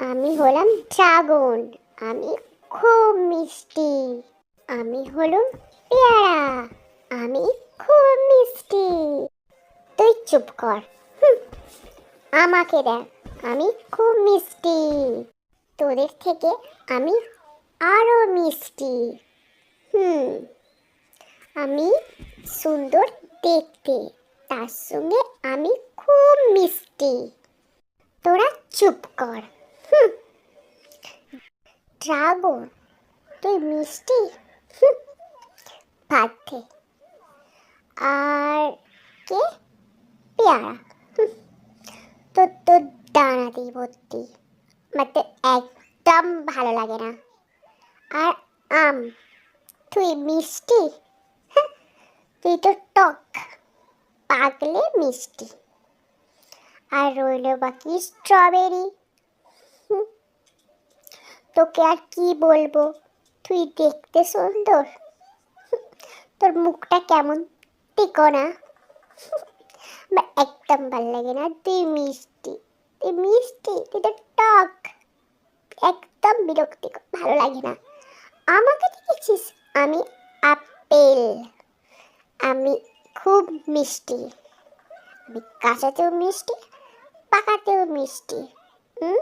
আমি হলাম ড্রাগন। আমি খুব মিষ্টি। আমি হলাম পেয়ারা। আমি খুব মিষ্টি। তুই চুপ কর। আমাকে দেখ, আমি খুব মিষ্টি। তোদের থেকে আমি আরও মিষ্টি। হুম। আমি সুন্দর দেখতে, তার সঙ্গে আমি খুব মিষ্টি। তোরা চুপ কর। ড্রাগন। তুই মিষ্টি? বাদ। আর কে? পেয়ারা। তোর তোর দানাতেই ভর্তি। মানে একদম ভালো লাগে না। আর আম। তুই মিষ্টি? তুই তো টক। পাগলে মিষ্টি। আর রইল বাকি স্ট্রবেরি হুম, তোকে আর কি বলব? তুই দেখতে সুন্দর। তোর মুখটা কেমন তিকোনা আমার একদম ভালো লাগে না। তুই মিষ্টি। তুই মিষ্টি। তুই তো টক। একদম বিরক্তিকর। ভালো লাগে না। আমাকে দেখেছিস? আমি আপেল। আমি খুব মিষ্টি। আমি কাঁচাতেও মিষ্টি, পাকাতেও মিষ্টি। হুম?